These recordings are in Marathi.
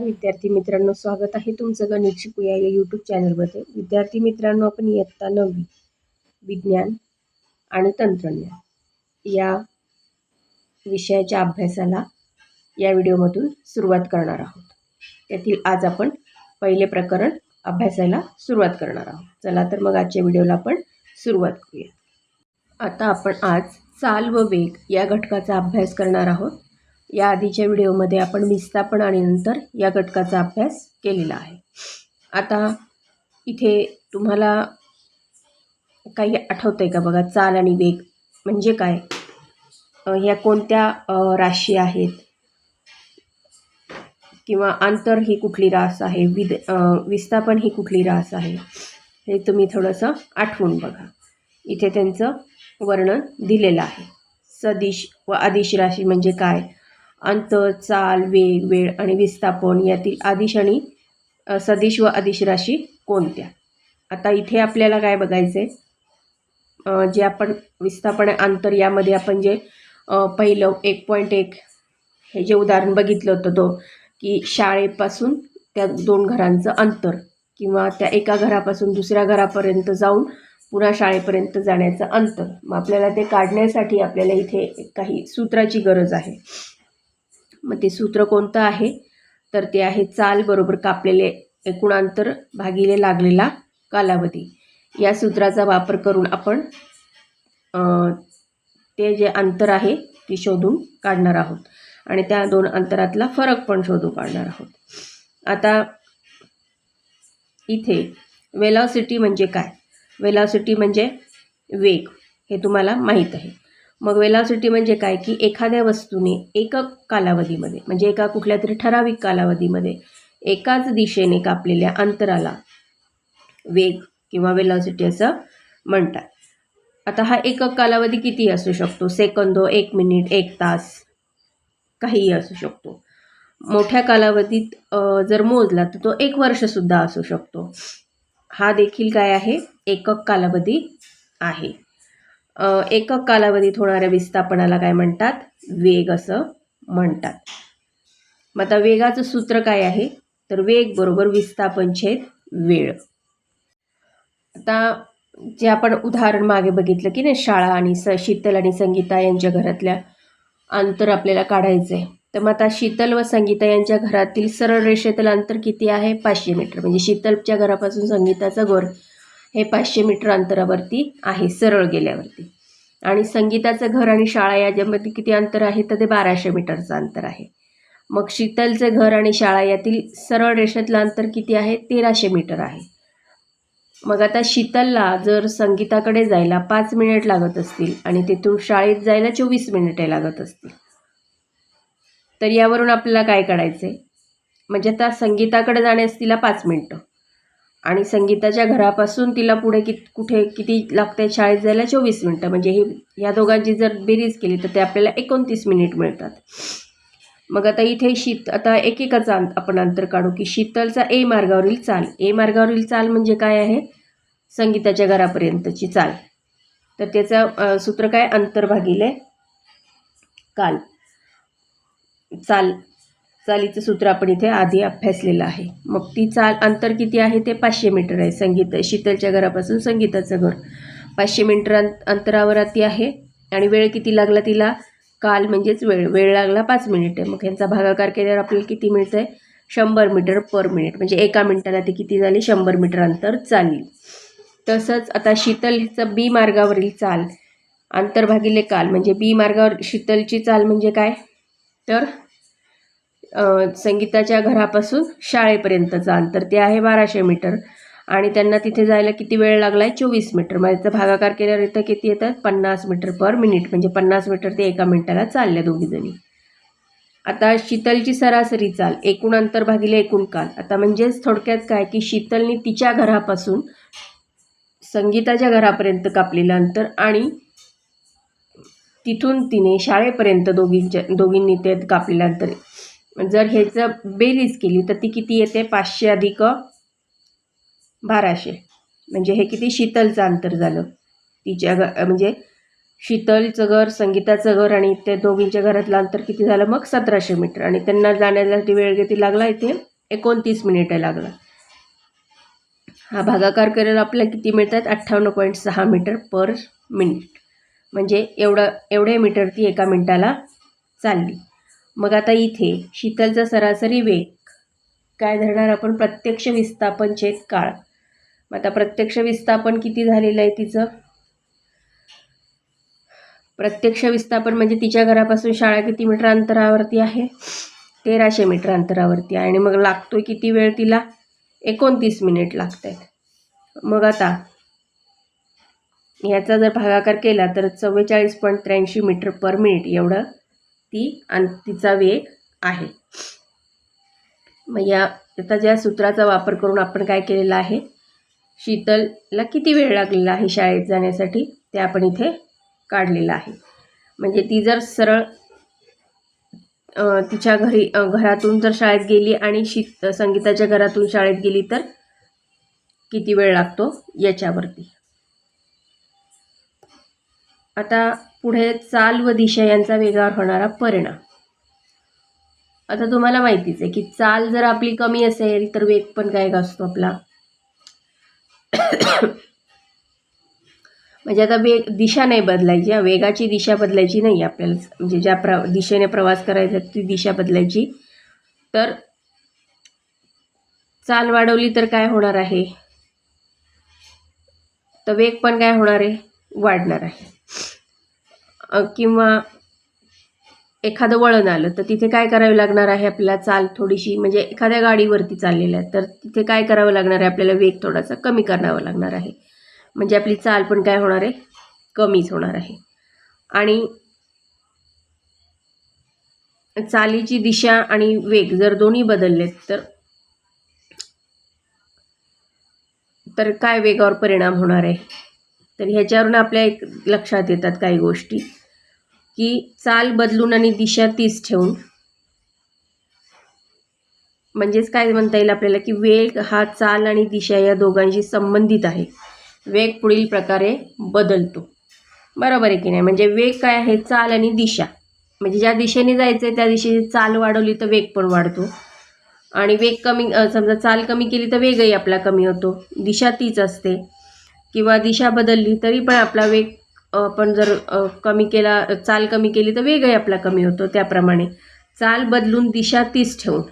नमस्कार विद्यार्थी मित्रांनो स्वागत आहे तुमचं गणित शिकूया या यूट्यूब चॅनलमध्ये विद्यार्थी मित्रांनो आपण इयत्ता नववी विज्ञान आणि तंत्रज्ञान या विषयाच्या अभ्यासाला या व्हिडिओमधून सुरुवात करणार आहोत. त्यातील आज आपण पहिले प्रकरण अभ्यासाला सुरुवात करणार आहोत. चला तर मग आजच्या व्हिडिओला आपण सुरुवात करूया. आता आपण आज चाल व वेग या घटकाचा अभ्यास करणार आहोत. या आधीच्या व्हिडिओमध्ये आपण विस्थापन आणि नंतर या घटकाचा अभ्यास केलेला आहे. आता इथे तुम्हाला काही आठवतं आहे का बघा? चाल आणि वेग म्हणजे काय? ह्या कोणत्या राशी आहेत? किंवा अंतर ही कुठली रास आहे? विद विस्थापन ही कुठली रास आहे? हे तुम्ही थोडंसं आठवून बघा. इथे त्यांचं वर्णन दिलेलं आहे. सदिश व आदिश राशी म्हणजे काय? अंतर चाल वेग वेळ आणि विस्थापन यातील आदिश आणि सदिश व आदिश राशी कोणत्या? आता इथे आपल्याला काय बघायचं आहे जे आपण विस्थापन अंतर यामध्ये आपण जे पहिलं एक पॉईंट एक हे जे उदाहरण बघितलं होतं तो की शाळेपासून त्या दोन घरांचं अंतर किंवा त्या एका घरापासून दुसऱ्या घरापर्यंत जाऊन पुन्हा शाळेपर्यंत जाण्याचं अंतर. मग आपल्याला ते काढण्यासाठी आपल्याला इथे काही सूत्राची गरज आहे. मग ते सूत्र कोणतं आहे? तर ते आहे चाल बरोबर कापलेले एकूण अंतर भागिले लागलेला कालावधी. या सूत्राचा वापर करून आपण ते जे अंतर आहे ती शोधून काढणार आहोत. आणि त्या दोन अंतरातला फरक पण शोधून काढणार आहोत. आता इथे वेलॉसिटी म्हणजे काय? वेलॉसिटी म्हणजे वेग. हे तुम्हाला माहीत आहे. मग वेलॉसिटी म्हणजे काय? की एखाद्या वस्तूने एकक कालावधीमध्ये म्हणजे एका कुठल्या तरी ठराविक कालावधीमध्ये एकाच दिशेने कापलेल्या अंतराला वेग किंवा वेलॉसिटी असं म्हणतात. आता हा एकक कालावधी किती असू शकतो? सेकंदो एक मिनिट एक तास काहीही असू शकतो. मोठ्या कालावधीत जर मोजला तर तो एक वर्षसुद्धा असू शकतो. हा देखील काय आहे? एकक कालावधी आहे. एकक कालावधीत होणाऱ्या विस्थापनाला काय म्हणतात? वेग असं म्हणतात. मग आता वेगाचं सूत्र काय आहे? तर वेग बरोबर विस्थापन छेद वेळ. आता जे आपण उदाहरण मागे बघितलं की नाही शाळा आणि स शीतल आणि संगीता यांच्या घरातल्या अंतर आपल्याला काढायचं आहे तर मग आता शीतल व संगीता यांच्या घरातील सरळ रेषेतील अंतर किती आहे? पाचशे मीटर. म्हणजे शीतलच्या घरापासून संगीताचं घर हे पाचशे मीटर अंतरावरती आहे सरळ गेल्यावरती. आणि संगीताचं घर आणि शाळा याच्यामध्ये किती अंतर आहे? तर ते बाराशे मीटरचं अंतर आहे. मग शीतलचं घर आणि शाळा यातील सरळ रेषेतलं अंतर किती आहे? तेराशे मीटर आहे. मग आता शीतलला जर संगीताकडे जायला पाच मिनिट लागत असतील आणि तिथून शाळेत जायला चोवीस मिनिटे लागत असतील तर यावरून आपल्याला काय काढायचं आहे म्हणजे आता संगीताकडे जाण्यास तिला पाच मिनटं. आणि संगीताच्या घरापासून तिला पुढे कित कुठे किती लागते शाळेत जायला चोवीस मिनटं. म्हणजे ही ह्या दोघांची जर बेरीज केली तर ते आपल्याला एकोणतीस मिनिट मिळतात. मग आता इथे शीत आता एकेकाचा अंत आपण अंतर काढू की शीतलचा ए मार्गावरील चाल. ए मार्गावरील चाल म्हणजे काय आहे? संगीताच्या घरापर्यंतची चाल. तर त्याचं सूत्र काय? अंतर भागिले काल. चाल. चालीचं सूत्र आपण इथे आधी अभ्यासलेलं आहे. मग ती चाल अंतर किती आहे? ते पाचशे मीटर आहे. संगीत शीतलच्या घरापासून संगीताचं घर. पाचशे मीटर अंत अंतरावर ती आहे. आणि वेळ किती लागला तिला? काल म्हणजेच वेळ. वेळ लागला पाच मिनिटे मग ह्यांचा भागाकार केल्यावर आपल्याला किती मिळतं आहे? शंभर मीटर पर मिनिट. म्हणजे एका मिनिटाला ती किती झाली? शंभर मीटर अंतर चालली. तसंच आता शीतलचं बी मार्गावरील चाल. अंतर भागिले काल. म्हणजे बी मार्गावर शीतलची चाल म्हणजे काय? तर संगीताच्या घरापासून शाळेपर्यंतचं अंतर ते आहे बाराशे मीटर. आणि त्यांना तिथे जायला किती वेळ लागला आहे चोवीस मीटर. मग याचा भागाकार केल्यावर इथं किती येतात? पन्नास मीटर पर मिनिट. म्हणजे पन्नास मीटर ते एका मिनिटाला चालल्या दोघीजणी. आता शीतलची सरासरी चाल. एकूण अंतर भागिले एकूण काल. आता म्हणजेच थोडक्यात काय? की शीतलने तिच्या घरापासून संगीताच्या घरापर्यंत कापलेलं अंतर आणि तिथून तिने शाळेपर्यंत दोघींच्या दोघींनी ते कापलेलं अंतर. जर ह्याचं बेरीज केली तर ती किती येते? पाचशे अधिक बाराशे. म्हणजे हे किती? शीतलचं अंतर झालं. तिच्या घ म्हणजे शीतलचं घर संगीताचं घर आणि त्या दोघींच्या घरातलं अंतर किती झालं? मग सतराशे मीटर. आणि त्यांना जाण्यासाठी वेळ किती लागला इथे? एकोणतीस मिनिटं लागला. हा भागाकार करायला आपल्याला किती मिळतात? अठ्ठावन्न पॉईंट सहा मीटर पर मिनिट. म्हणजे एवढं एवढे मीटर ती एका मिनिटाला चालली. मग आता इथे शीतलचा सरासरी वेग काय धरणार आपण? प्रत्यक्ष विस्थापन छेद काळ. मग आता प्रत्यक्ष विस्थापन किती झालेलं आहे तिचं? प्रत्यक्ष विस्थापन म्हणजे तिच्या घरापासून शाळा किती मीटर अंतरावरती आहे? तेराशे मीटर अंतरावरती आहे. आणि मग लागतोय किती वेळ तिला? एकोणतीस मिनिट लागत आहेत मग आता ह्याचा जर भागाकार केला तर चव्वेचाळीस पॉईंट त्र्याऐंशी मीटर पर मिनिट एवढं ती आणि तिचा वेग आहे. मग या आता ज्या सूत्राचा वापर करून आपण काय केलेलं आहे? शीतलला किती वेळ लागलेला आहे शाळेत जाण्यासाठी? ते आपण इथे काढलेलं आहे. म्हणजे ती जर सरळ तिच्या घरी घरातून जर शाळेत गेली आणि शीत संगीताच्या घरातून शाळेत गेली तर किती वेळ लागतो याच्यावरती? आता पुढे चाल व दिशा यांचा वेगावर होणारा परिणाम. आता तुम्हाला माहितीच आहे की चाल जर आपली कमी असेल तर वेग पण काय असतो आपला? म्हणजे आता वेग दिशा नाही बदलायची वेगाची दिशा बदलायची नाही आपल्याला. म्हणजे ज्या प्र दिशेने प्रवास करायचा ती दिशा बदलायची. तर चाल वाढवली तर काय होणार आहे? तर वेग पण काय होणार आहे? वाढणार आहे. किंवा एखादं वळण आलं तर तिथे काय करावे लागणार आहे आपल्याला चाल थोडीशी? म्हणजे एखाद्या गाडीवरती चाललेल्या आहे तर तिथे काय करावं लागणार आहे आपल्याला? वेग थोडासा कमी करावा लागणार आहे. म्हणजे आपली चाल पण काय होणार आहे? कमीच होणार आहे. आणि चालीची दिशा आणि वेग जर दोन्ही बदललेत तर तर काय वेगावर परिणाम होणार आहे? तर ह्याच्यावरून आपल्या एक लक्षात येतात काही गोष्टी. की चाल बदलून आणि दिशा तीच ठेवून. म्हणजेच काय म्हणता येईल आपल्याला की वेग हा चाल आणि दिशा या दोघांशी संबंधित आहे. वेग पुढील प्रकारे बदलतो. बरोबर आहे की नाही? म्हणजे वेग काय आहे? चाल आणि दिशा. म्हणजे ज्या दिशेने जायचं आहे त्या दिशेने चाल वाढवली तर वेग पण वाढतो. आणि वेग कमी समजा चाल कमी केली तर वेगही आपला कमी होतो. दिशा तीच असते. किंवा दिशा बदलली तरी पण आपला वेग आपण जर कमी केला चाल कमी केली तर वेगही आपला कमी होतो त्याप्रमाणे. चाल बदलून दिशा तीच ठेवून.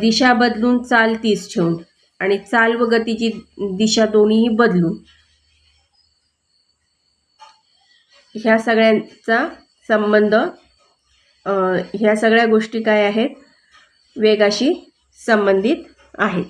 दिशा बदलून चाल तीच ठेवून. आणि चाल व गतीची दिशा दोन्हीही बदलून. ह्या सगळ्यांचा संबंध ह्या सगळ्या गोष्टी काय आहेत? वेगाशी संबंधित आहेत.